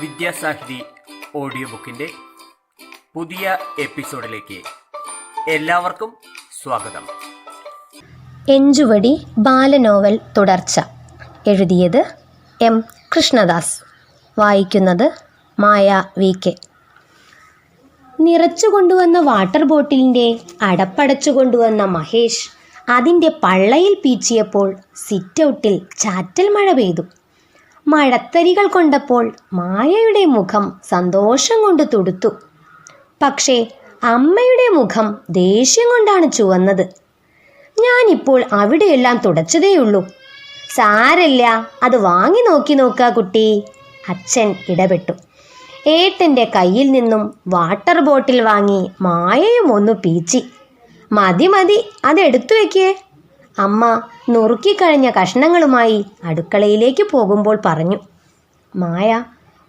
Vidyasahithi audio ബുക്കിന്റെ പുതിയ എപ്പിസോഡിലേക്ക് എല്ലാവർക്കും സ്വാഗതം. എഞ്ചുവടി ബാലനോവൽ തുടർച്ച. എഴുതിയത് എം കൃഷ്ണദാസ്. വായിക്കുന്നത് മായ വി കെ. നിറച്ചു കൊണ്ടുവന്ന വാട്ടർ ബോട്ടിലിന്റെ അടപ്പടച്ചു കൊണ്ടുവന്ന മഹേഷ് അതിന്റെ പള്ളയിൽ പീച്ചിയപ്പോൾ സിറ്റൗട്ടിൽ ചാറ്റൽ മഴ പെയ്തു. മഴത്തരികൾ കൊണ്ടപ്പോൾ മായയുടെ മുഖം സന്തോഷം കൊണ്ട് തുടുത്തു. പക്ഷേ അമ്മയുടെ മുഖം ദേഷ്യം കൊണ്ടാണ് ചുവന്നത്. ഞാനിപ്പോൾ അവിടെയെല്ലാം തുടച്ചതേയുള്ളൂ. സാരല്ല അത് വാങ്ങി നോക്കി നോക്കാ കുട്ടി. അച്ഛൻ ഇടപെട്ടു. ഏട്ടന്റെ കയ്യിൽ നിന്നും വാട്ടർ ബോട്ടിൽ വാങ്ങി മായയും ഒന്ന് പീച്ചി. മതി മതി അതെടുത്തു വെക്കേ. അമ്മ നുറുക്കിക്കഴിഞ്ഞ കഷ്ണങ്ങളുമായി അടുക്കളയിലേക്ക് പോകുമ്പോൾ പറഞ്ഞു മായ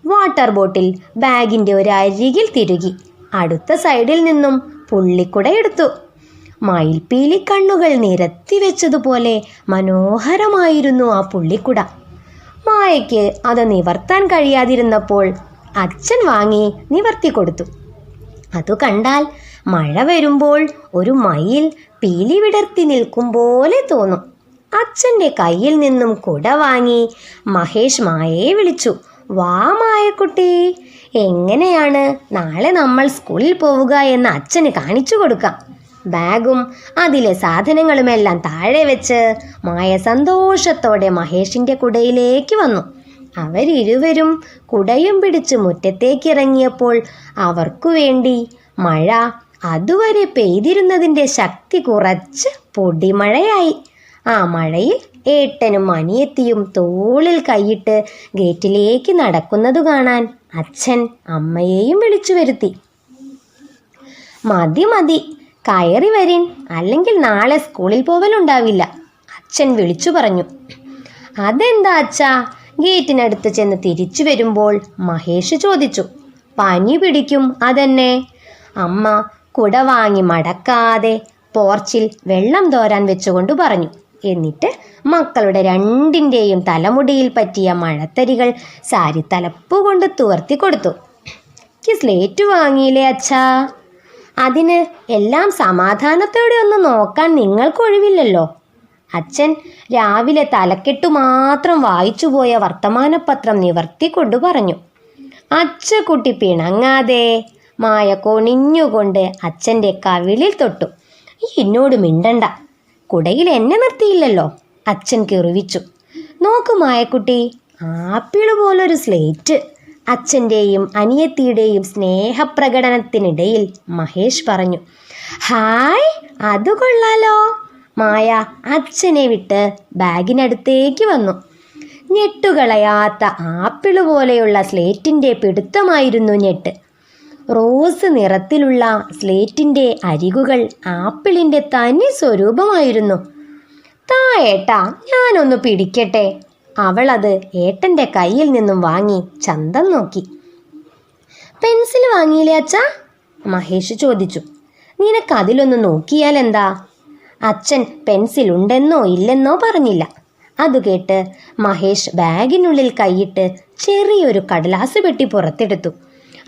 വാട്ടർ ബോട്ടിൽ ബാഗിന്റെ ഒരു അരികിൽ തിരുകി അടുത്ത സൈഡിൽ നിന്നും പുള്ളിക്കുട എടുത്തു. മയിൽപ്പീലി കണ്ണുകൾ നിരത്തി വെച്ചതുപോലെ മനോഹരമായിരുന്നു ആ പുള്ളിക്കുട. മായയ്ക്ക് അത് നിവർത്താൻ കഴിയാതിരുന്നപ്പോൾ അച്ഛൻ വാങ്ങി നിവർത്തി കൊടുത്തു. അതു കണ്ടാൽ മഴ വരുമ്പോൾ ഒരു മയിൽ പീലി വിടർത്തി നിൽക്കും പോലെ തോന്നും. അച്ഛന്റെ കയ്യിൽ നിന്നും കുട വാങ്ങി മഹേഷ് മായയെ വിളിച്ചു. വാ മായക്കുട്ടി എങ്ങനെയാണ് നാളെ നമ്മൾ സ്കൂളിൽ പോവുക എന്ന് അച്ഛന് കാണിച്ചു കൊടുക്കാം. ബാഗും അതിലെ സാധനങ്ങളുമെല്ലാം താഴെ വെച്ച് മായ സന്തോഷത്തോടെ മഹേഷിന്റെ കുടയിലേക്ക് വന്നു. അവരിരുവരും കുടയും പിടിച്ച് മുറ്റത്തേക്കിറങ്ങിയപ്പോൾ അവർക്കു വേണ്ടി മഴ അതുവരെ പെയ്തിരുന്നതിന്റെ ശക്തി കുറച്ച് പൊടിമഴയായി. ആ മഴയിൽ ഏട്ടനും അനിയത്തിയും തോളിൽ കൈയിട്ട് ഗേറ്റിലേക്ക് നടക്കുന്നതു കാണാൻ അച്ഛൻ അമ്മയെയും വിളിച്ചു വരുത്തി. മതി മതി. കയറി വരിൻ. അല്ലെങ്കിൽ നാളെ സ്കൂളിൽ പോവലുണ്ടാവില്ല അച്ഛൻ വിളിച്ചു പറഞ്ഞു. അതെന്താ അച്ഛാ? ഗേറ്റിനടുത്ത് ചെന്ന് തിരിച്ചു വരുമ്പോൾ മഹേഷ് ചോദിച്ചു. പനി പിടിക്കും അതെന്നെ? അമ്മ കുട വാങ്ങി മടക്കാതെ പോർച്ചിൽ വെള്ളം തോരാൻ വെച്ചുകൊണ്ട് പറഞ്ഞു. എന്നിട്ട് മക്കളുടെ രണ്ടിന്റെയും തലമുടിയിൽ പറ്റിയ മഴത്തരികൾ സാരി തലപ്പുകൊണ്ട് തുവർത്തി കൊടുത്തു. "എനിക്ക് സ്ലേറ്റ് വാങ്ങിയില്ലേ അച്ഛാ? അതിന് എല്ലാം സമാധാനത്തോടെ ഒന്ന് നോക്കാൻ നിങ്ങൾക്ക് ഒഴിവില്ലല്ലോ. അച്ഛൻ രാവിലെ തലക്കെട്ടു മാത്രം വായിച്ചുപോയ വർത്തമാനപത്രം നിവർത്തിക്കൊണ്ട് പറഞ്ഞു. അച്ചക്കുട്ടി പിണങ്ങാതെ മായ കൊണിഞ്ഞുകൊണ്ട് അച്ഛന്റെ കവിളിൽ തൊട്ടു. "ഈ എന്നോട് മിണ്ടണ്ട. കുടയിൽ എന്നെ നിർത്തിയില്ലല്ലോ. അച്ഛൻ കിറിവിച്ചു. നോക്കു മായക്കുട്ടി ആപ്പിൾ പോലൊരു സ്ലേറ്റ്. അച്ഛന്റെയും അനിയത്തിയുടെയും സ്നേഹപ്രകടനത്തിനിടയിൽ മഹേഷ് പറഞ്ഞു ഹായ് അത് കൊള്ളാലോ. മായ അച്ഛനെ വിട്ട് ബാഗിനടുത്തേക്ക് വന്നു. ഞെട്ടുകളയാത്ത ആപ്പിൾ പോലെയുള്ള സ്ലേറ്റിന്റെ പിടുത്തമായിരുന്നു ഞെട്ട്. റോസ് നിറത്തിലുള്ള സ്ലേറ്റിന്റെ അരികുകൾ ആപ്പിളിന്റെ തനി സ്വരൂപമായിരുന്നു. താ ഏട്ടാ ഞാനൊന്ന് പിടിക്കട്ടെ. അവൾ അത് ഏട്ടന്റെ കയ്യിൽ നിന്നും വാങ്ങി ചന്തം നോക്കി. പെൻസിൽ വാങ്ങിയില്ലേ അച്ഛാ? മഹേഷ് ചോദിച്ചു. നിനക്കതിലൊന്ന് നോക്കിയാൽ എന്താ? അച്ഛൻ പെൻസിൽ ഉണ്ടെന്നോ ഇല്ലെന്നോ പറഞ്ഞില്ല. അത് കേട്ട് മഹേഷ് ബാഗിനുള്ളിൽ കൈയിട്ട് ചെറിയൊരു കടലാസ് പെട്ടി പുറത്തെടുത്തു.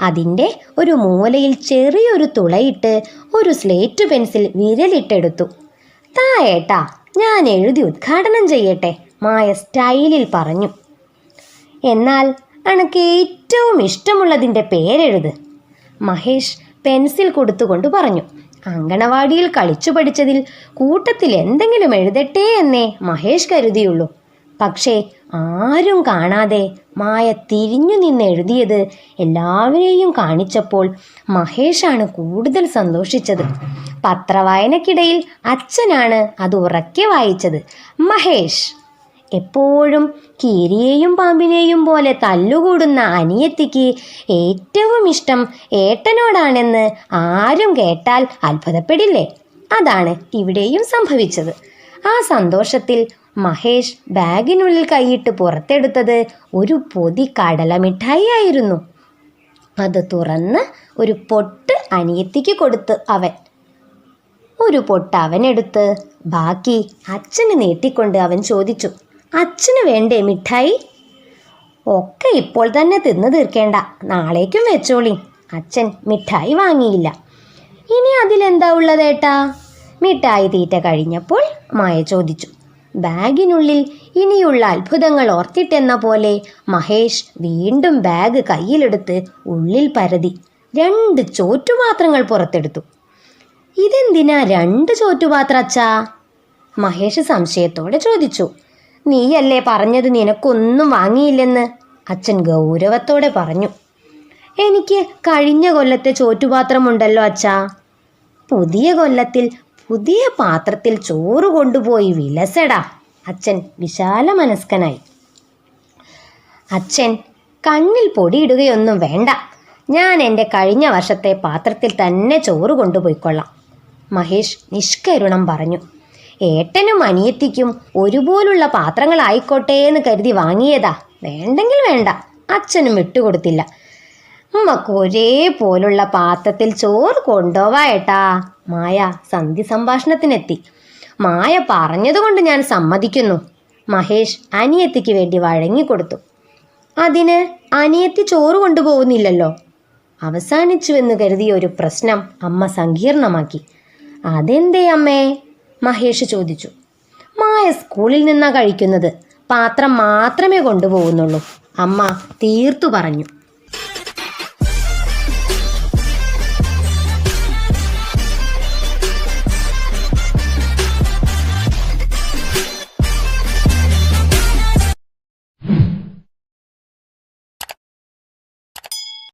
അതിന്റെ ഒരു മൂലയിൽ ചെറിയൊരു തുളയിട്ട് ഒരു സ്ലേറ്റ് പെൻസിൽ വിരലിട്ടെടുത്തു. താ ഏട്ടാ ഞാൻ എഴുതി ഉദ്ഘാടനം ചെയ്യട്ടെ മായ സ്റ്റൈലിൽ പറഞ്ഞു. എന്നാൽ അനക്ക് ഏറ്റവും ഇഷ്ടമുള്ളതിന്റെ പേരെഴുത് മഹേഷ് പെൻസിൽ കൊടുത്തുകൊണ്ട് പറഞ്ഞു. അങ്കണവാടിയിൽ കളിച്ചു പഠിച്ചതിൽ കൂട്ടത്തിൽ എന്തെങ്കിലും എഴുതട്ടെ എന്നേ മഹേഷ് കരുതിയുള്ളൂ. പക്ഷേ ആരും കാണാതെ മായ തിരിഞ്ഞു നിന്ന് എഴുതിയത് എല്ലാവരെയും കാണിച്ചപ്പോൾ മഹേഷാണ് കൂടുതൽ സന്തോഷിച്ചത്. പത്രവായനക്കിടയിൽ അച്ഛനാണ് അത് ഉറക്കെ വായിച്ചത്. മഹേഷ് എപ്പോഴും കീരിയെയും പാമ്പിനെയും പോലെ തല്ലുകൂടുന്ന അനിയത്തിക്ക് ഏറ്റവും ഇഷ്ടം ഏട്ടനോടാണെന്ന് ആരും കേട്ടാൽ അത്ഭുതപ്പെടില്ലേ? അതാണ് ഇവിടെയും സംഭവിച്ചത്. ആ സന്തോഷത്തിൽ മഹേഷ് ബാഗിനുള്ളിൽ കൈയിട്ട് പുറത്തെടുത്തത് ഒരു പൊതി കടലമിഠായി ആയിരുന്നു അത് തുറന്ന് ഒരു പൊട്ട് അനിയത്തിക്ക് കൊടുത്ത് അവൻ. ഒരു പൊട്ട് അവനെടുത്ത് ബാക്കി അച്ഛന് നീട്ടിക്കൊണ്ട് അവൻ ചോദിച്ചു അച്ഛന് വേണ്ടേ മിഠായി? ഒക്കെ ഇപ്പോൾ തന്നെ തിന്നു തീർക്കേണ്ട. നാളേക്കും വെച്ചോളി. അച്ഛൻ മിഠായി വാങ്ങിയില്ല. ഇനി അതിലെന്താ ഉള്ളതേട്ടാ മിഠായി തീറ്റ കഴിഞ്ഞപ്പോൾ മായ ചോദിച്ചു ബാഗിനുള്ളിൽ ഇനിയുള്ള അത്ഭുതങ്ങൾ ഓർത്തിട്ടെന്ന പോലെ മഹേഷ് വീണ്ടും ബാഗ് കയ്യിലെടുത്ത് ഉള്ളിൽ പരതി രണ്ട് ചോറ്റുപാത്രങ്ങൾ പുറത്തെടുത്തു. ഇതെന്തിനാ രണ്ട് ചോറ്റുപാത്ര അച്ഛാ? മഹേഷ് സംശയത്തോടെ ചോദിച്ചു. നീയല്ലേ പറഞ്ഞത് നിനക്കൊന്നും വാങ്ങിയില്ലെന്ന്? അച്ഛൻ ഗൗരവത്തോടെ പറഞ്ഞു. എനിക്ക് കഴിഞ്ഞ കൊല്ലത്തെ ചോറ്റുപാത്രമുണ്ടല്ലോ അച്ഛാ. പുതിയ കൊല്ലത്തിൽ പുതിയ പാത്രത്തിൽ ചോറ് കൊണ്ടുപോയി വിലസടാ. അച്ഛൻ വിശാല മനസ്കനായി അച്ഛൻ കണ്ണിൽ പൊടിയിടുകയൊന്നും വേണ്ട. ഞാൻ എന്റെ കഴിഞ്ഞ വർഷത്തെ പാത്രത്തിൽ തന്നെ ചോറ് കൊണ്ടുപോയിക്കൊള്ളാം. മഹേഷ് നിഷ്കരുണം പറഞ്ഞു. ഏട്ടനും അനിയത്തിക്കും ഒരുപോലുള്ള പാത്രങ്ങളായിക്കോട്ടെ എന്ന് കരുതി വാങ്ങിയതാ. വേണ്ടെങ്കിൽ വേണ്ട. അച്ഛനും വിട്ടുകൊടുത്തില്ല. ഉമ്മക്ക് ഒരേ പോലുള്ള പാത്രത്തിൽ ചോറ് കൊണ്ടുപോവാ ഏട്ടാ. മായ സന്ധ്യ സംഭാഷണത്തിനെത്തി. മായ പറഞ്ഞതുകൊണ്ട് ഞാൻ സമ്മതിക്കുന്നു. മഹേഷ് അനിയത്തിക്ക് വേണ്ടി വഴങ്ങിക്കൊടുത്തു. അതിന് അനിയത്തി ചോറ് കൊണ്ടുപോകുന്നില്ലല്ലോ? അവസാനിച്ചുവെന്ന് കരുതിയ ഒരു പ്രശ്നം അമ്മ സങ്കീർണമാക്കി. അതെന്തേ അമ്മേ? മഹേഷ് ചോദിച്ചു. മായ സ്കൂളിൽ നിന്നാ കഴിക്കുന്നത്. പാത്രം മാത്രമേ കൊണ്ടുപോകുന്നുള്ളൂ അമ്മ തീർത്തു പറഞ്ഞു.